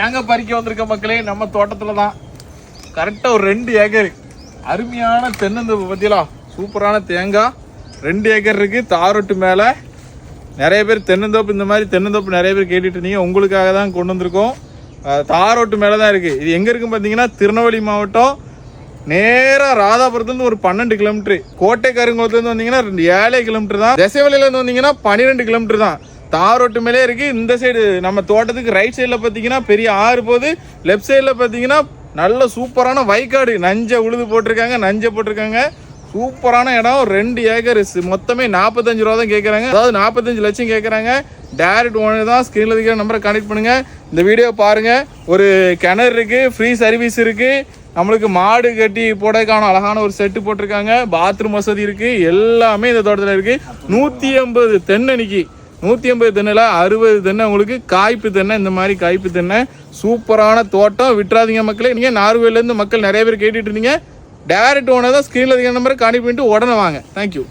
தேங்காய் பறிக்க வந்திருக்க மக்களே நம்ம தோட்டத்தில் தான் கரெக்டாக ஒரு ரெண்டு ஏக்கர். அருமையான தென்னந்தோப்பு பார்த்தீங்களா சூப்பரான தேங்காய். ரெண்டு ஏக்கர் இருக்குது தாரொட்டு மேலே. நிறைய பேர் தென்னந்தோப்பு இந்த மாதிரி தென்னந்தோப்பு நிறைய பேர் கேட்டுட்டு இருந்தீங்க. உங்களுக்காக தான் கொண்டு வந்திருக்கோம். தாரோட்டு மேலே தான் இருக்குது இது எங்கே இருக்குன்னு பார்த்தீங்கன்னா திருநெல்வேலி மாவட்டம் நேராக ராதாபுரத்துலேருந்து ஒரு பன்னெண்டு கிலோமீட்டர் கோட்டை கருங்குளத்துலேருந்து வந்தீங்கன்னா ரெண்டு ஏழை கிலோமீட்டர் தான். திசைவெளியிலேருந்து வந்தீங்கன்னா பன்னிரெண்டு கிலோமீட்டர் தான். தாரோட்டு மேலே இருக்கு. இந்த சைடு நம்ம தோட்டத்துக்கு ரைட் சைடில் பார்த்தீங்கன்னா பெரிய ஆறு போகுது. லெஃப்ட் சைடில் பார்த்தீங்கன்னா நல்ல சூப்பரான வைக்காடு நஞ்சை உழுது போட்டிருக்காங்க நஞ்சை போட்டிருக்காங்க. சூப்பரான இடம். ரெண்டு ஏக்கர் மொத்தமே நாற்பத்தஞ்சு ரூபா தான் கேட்குறாங்க அதாவது நாற்பத்தஞ்சு லட்சம் கேட்குறாங்க டேரக்ட் ஓனர் தான் ஸ்க்ரீனில் இருக்கிற நம்பரை கனெக்ட் பண்ணுங்கள் இந்த வீடியோ பாருங்க. ஒரு கிணறு இருக்குது ஃப்ரீ சர்வீஸ் இருக்குது நம்மளுக்கு மாடு கட்டி போடக்கான அழகான ஒரு செட்டு போட்டிருக்காங்க. பாத்ரூம் வசதி இருக்குது எல்லாமே இந்த தோட்டத்தில் இருக்குது நூற்றி ஐம்பது தென்னணிக்கு நூற்றி ஐம்பது தென்னில் அறுபது தென்னை உங்களுக்கு காய்ப்பு தென்னை இந்த மாதிரி காய்ப்பு தென்னை. சூப்பரான தோட்டம். விட்டுறாதீங்க மக்களே. நீங்கள் நார்வேலேருந்து மக்கள் நிறைய பேர் கேட்டுட்டு இருந்தீங்க. டேரக்ட் ஓனர் தான் ஸ்க்ரீனில் இருக்கிற நம்பரை கான்டெக்ட் உடனே வாங்க. தேங்க்யூ